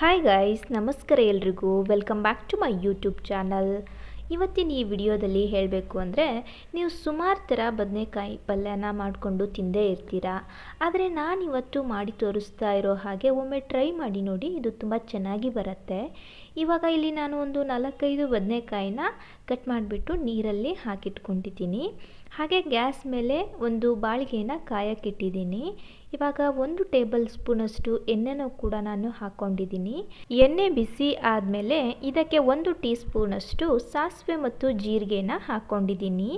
Hi guys ನಮಸ್ಕಾರ ಎಲ್ರಿಗೂ. Welcome back to my YouTube channel ಇವತ್ತಿನ ಈ ವಿಡಿಯೋದಲ್ಲಿ ಹೇಳಬೇಕು ಅಂದರೆ, ನೀವು ಸುಮಾರು ಥರ ಬದನೆಕಾಯಿ ಪಲ್ಯನ ಮಾಡಿಕೊಂಡು ತಿಂದೇ ಇರ್ತೀರಾ. ಆದರೆ ನಾನಿವತ್ತು ಮಾಡಿ ತೋರಿಸ್ತಾ ಇರೋ ಹಾಗೆ ಒಮ್ಮೆ ಟ್ರೈ ಮಾಡಿ ನೋಡಿ, ಇದು ತುಂಬ ಚೆನ್ನಾಗಿ ಬರುತ್ತೆ. ಇವಾಗ ಇಲ್ಲಿ ನಾನು ಒಂದು ನಾಲ್ಕೈದು ಬದನೆಕಾಯಿನ ಕಟ್ ಮಾಡಿಬಿಟ್ಟು ನೀರಲ್ಲಿ ಹಾಕಿಟ್ಕೊಂಡಿದ್ದೀನಿ. ಹಾಗೆ ಗ್ಯಾಸ್ ಮೇಲೆ ಒಂದು ಬಾಳಿಗೆನ ಕಾಯಕ್ಕಿಟ್ಟಿದ್ದೀನಿ. ಇವಾಗ ಒಂದು ಟೇಬಲ್ ಸ್ಪೂನಷ್ಟು ಎಣ್ಣೆನೂ ಕೂಡ ನಾನು ಹಾಕ್ಕೊಂಡಿದ್ದೀನಿ. ಎಣ್ಣೆ ಬಿಸಿ ಆದಮೇಲೆ ಇದಕ್ಕೆ ಒಂದು ಟೀ ಸ್ಪೂನಷ್ಟು ಸಾಸಿವೆ ಮತ್ತು ಜೀರಿಗೆನ ಹಾಕ್ಕೊಂಡಿದ್ದೀನಿ.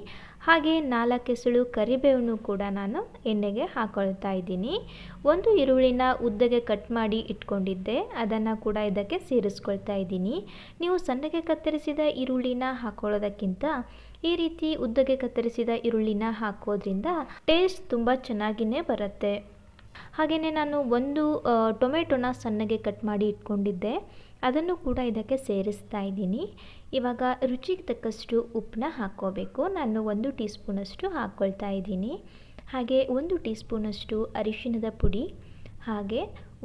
ಹಾಗೆ ನಾಲ್ಕು ಎಸಳು ಕರಿಬೇವನ್ನು ಕೂಡ ನಾನು ಎಣ್ಣೆಗೆ ಹಾಕ್ಕೊಳ್ತಾ ಇದ್ದೀನಿ. ಒಂದು ಈರುಳ್ಳಿನ ಉದ್ದಗೆ ಕಟ್ ಮಾಡಿ ಇಟ್ಕೊಂಡಿದ್ದೆ. ಅದನ್ನು ಕೂಡ ಇದಕ್ಕೆ ಸೇರಿಸ್ಕೊಳ್ತಾ ಇದ್ದೀನಿ. ನೀವು ಸಣ್ಣಗೆ ಕತ್ತರಿಸಿದ ಈರುಳ್ಳಿನ ಹಾಕೊಳ್ಳೋದಕ್ಕಿಂತ ಈ ರೀತಿ ಉದ್ದಗೆ ಕತ್ತರಿಸಿದ ಈರುಳ್ಳಿನ ಹಾಕೋದ್ರಿಂದ ಟೇಸ್ಟ್ ತುಂಬ ಚೆನ್ನಾಗಿಯೇ ಬರುತ್ತೆ. ಹಾಗೆಯೇ ನಾನು ಒಂದು ಟೊಮೆಟೊನ ಸಣ್ಣಗೆ ಕಟ್ ಮಾಡಿ ಇಟ್ಕೊಂಡಿದ್ದೆ. ಅದನ್ನು ಕೂಡ ಇದಕ್ಕೆ ಸೇರಿಸ್ತಾ ಇದ್ದೀನಿ. ಇವಾಗ ರುಚಿಗೆ ತಕ್ಕಷ್ಟು ಉಪ್ಪನ್ನ ಹಾಕ್ಕೋಬೇಕು ನಾನು ಒಂದು ಟೀ ಸ್ಪೂನಷ್ಟು ಹಾಕ್ಕೊಳ್ತಾ ಇದ್ದೀನಿ. ಹಾಗೆ ಒಂದು ಟೀ ಸ್ಪೂನಷ್ಟು ಅರಿಶಿನದ ಪುಡಿ, ಹಾಗೆ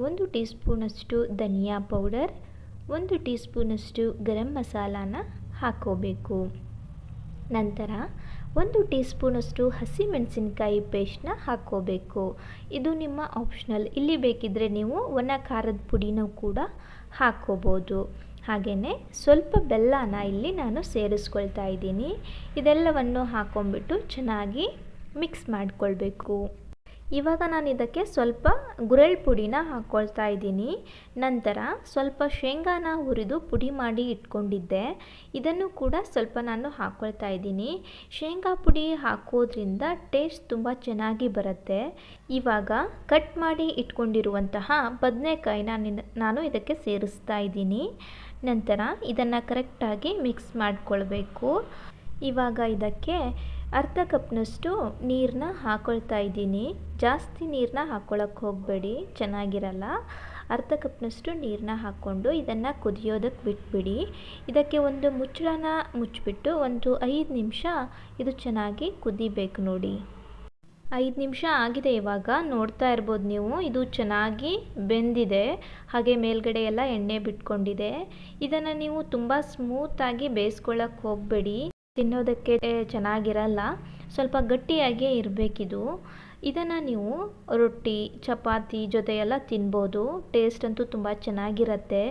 ಒಂದು ಟೀ ಸ್ಪೂನಷ್ಟು ಧನಿಯಾ ಪೌಡರ್, ಒಂದು ಟೀ ಸ್ಪೂನಷ್ಟು ಗರಂ ಮಸಾಲಾನ ಹಾಕ್ಕೋಬೇಕು ನಂತರ ಒಂದು ಟೀ ಸ್ಪೂನಷ್ಟು ಹಸಿಮೆಣಸಿನ್ಕಾಯಿ ಪೇಸ್ಟ್ನ ಹಾಕ್ಕೋಬೇಕು. ಇದು ನಿಮ್ಮ ಆಪ್ಷನಲ್. ಇಲ್ಲಿ ಬೇಕಿದ್ದರೆ ನೀವು ಒಣ ಖಾರದ ಪುಡಿನೂ ಕೂಡ ಹಾಕ್ಕೋಬೋದು. ಹಾಗೆಯೇ ಸ್ವಲ್ಪ ಬೆಲ್ಲನ ಇಲ್ಲಿ ನಾನು ಸೇರಿಸ್ಕೊಳ್ತಾ ಇದ್ದೀನಿ. ಇದೆಲ್ಲವನ್ನು ಹಾಕ್ಕೊಂಬಿಟ್ಟು ಚೆನ್ನಾಗಿ ಮಿಕ್ಸ್ ಮಾಡಿಕೊಳ್ಬೇಕು. ಇವಾಗ ನಾನು ಇದಕ್ಕೆ ಸ್ವಲ್ಪ ಗುರೆಳ್ ಪುಡಿನ ಹಾಕ್ಕೊಳ್ತಾ ಇದ್ದೀನಿ. ನಂತರ ಸ್ವಲ್ಪ ಶೇಂಗಾನ ಹುರಿದು ಪುಡಿ ಮಾಡಿ ಇಟ್ಕೊಂಡಿದ್ದೆ. ಇದನ್ನು ಕೂಡ ಸ್ವಲ್ಪ ನಾನು ಹಾಕ್ಕೊಳ್ತಾ ಇದ್ದೀನಿ. ಶೇಂಗಾ ಪುಡಿ ಹಾಕೋದ್ರಿಂದ ಟೇಸ್ಟ್ ತುಂಬ ಚೆನ್ನಾಗಿ ಬರುತ್ತೆ. ಇವಾಗ ಕಟ್ ಮಾಡಿ ಇಟ್ಕೊಂಡಿರುವಂತಹ ಬದನೆಕಾಯಿನ ನಾನು ಇದಕ್ಕೆ ಸೇರಿಸ್ತಾ ಇದ್ದೀನಿ. ನಂತರ ಇದನ್ನು ಕರೆಕ್ಟಾಗಿ ಮಿಕ್ಸ್ ಮಾಡಿಕೊಳ್ಬೇಕು. ಇವಾಗ ಇದಕ್ಕೆ ಅರ್ಧ ಕಪ್ನಷ್ಟು ನೀರನ್ನ ಹಾಕೊಳ್ತಾ ಇದ್ದೀನಿ. ಜಾಸ್ತಿ ನೀರನ್ನ ಹಾಕ್ಕೊಳಕ್ಕೆ ಹೋಗಬೇಡಿ, ಚೆನ್ನಾಗಿರಲ್ಲ. ಅರ್ಧ ಕಪ್ನಷ್ಟು ನೀರನ್ನ ಹಾಕ್ಕೊಂಡು ಇದನ್ನು ಕುದಿಯೋದಕ್ಕೆ ಬಿಟ್ಬಿಡಿ. ಇದಕ್ಕೆ ಒಂದು ಮುಚ್ಚಳನ ಮುಚ್ಚಿಬಿಟ್ಟು ಒಂದು ಐದು ನಿಮಿಷ ಇದು ಚೆನ್ನಾಗಿ ಕುದಿಬೇಕು ನೋಡಿ. ಐದು ನಿಮಿಷ ಆಗಿದೆ ಇವಾಗ, ನೋಡ್ತಾ ಇರ್ಬೋದು ನೀವು. ಇದು ಚೆನ್ನಾಗಿ ಬೆಂದಿದೆ. ಹಾಗೆ ಮೇಲ್ಗಡೆ ಎಲ್ಲ ಎಣ್ಣೆ ಬಿಟ್ಕೊಂಡಿದೆ. ಇದನ್ನು ನೀವು ತುಂಬ ಸ್ಮೂತಾಗಿ ಬೇಯಿಸ್ಕೊಳ್ಳೋಕ್ಕೆ ಹೋಗಬೇಡಿ. ತಿನ್ನೋದಕ್ಕೆ ಚೆನ್ನಾಗಿರಲ್ಲ. ಸ್ವಲ್ಪ ಗಟ್ಟಿಯಾಗಿಯೇ ಇರಬೇಕಿದು. ಇದನ್ನು ನೀವು ರೊಟ್ಟಿ, ಚಪಾತಿ ಜೊತೆಯೆಲ್ಲ ತಿನ್ಬೋದು. ಟೇಸ್ಟ್ ಅಂತೂ ತುಂಬ ಚೆನ್ನಾಗಿರುತ್ತೆ.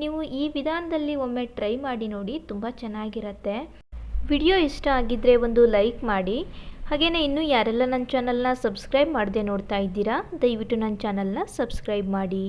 ನೀವು ಈ ವಿಧಾನದಲ್ಲಿ ಒಮ್ಮೆ ಟ್ರೈ ಮಾಡಿ ನೋಡಿ, ತುಂಬ ಚೆನ್ನಾಗಿರುತ್ತೆ. ವಿಡಿಯೋ ಇಷ್ಟ ಆಗಿದ್ದರೆ ಒಂದು ಲೈಕ್ ಮಾಡಿ. ಹಾಗೆಯೇ ಇನ್ನೂ ಯಾರೆಲ್ಲ ನನ್ನ ಚಾನಲ್ನ ಸಬ್ಸ್ಕ್ರೈಬ್ ಮಾಡದೆ ನೋಡ್ತಾ ಇದ್ದೀರಾ, ದಯವಿಟ್ಟು ನನ್ನ ಚಾನಲ್ನ ಸಬ್ಸ್ಕ್ರೈಬ್ ಮಾಡಿ.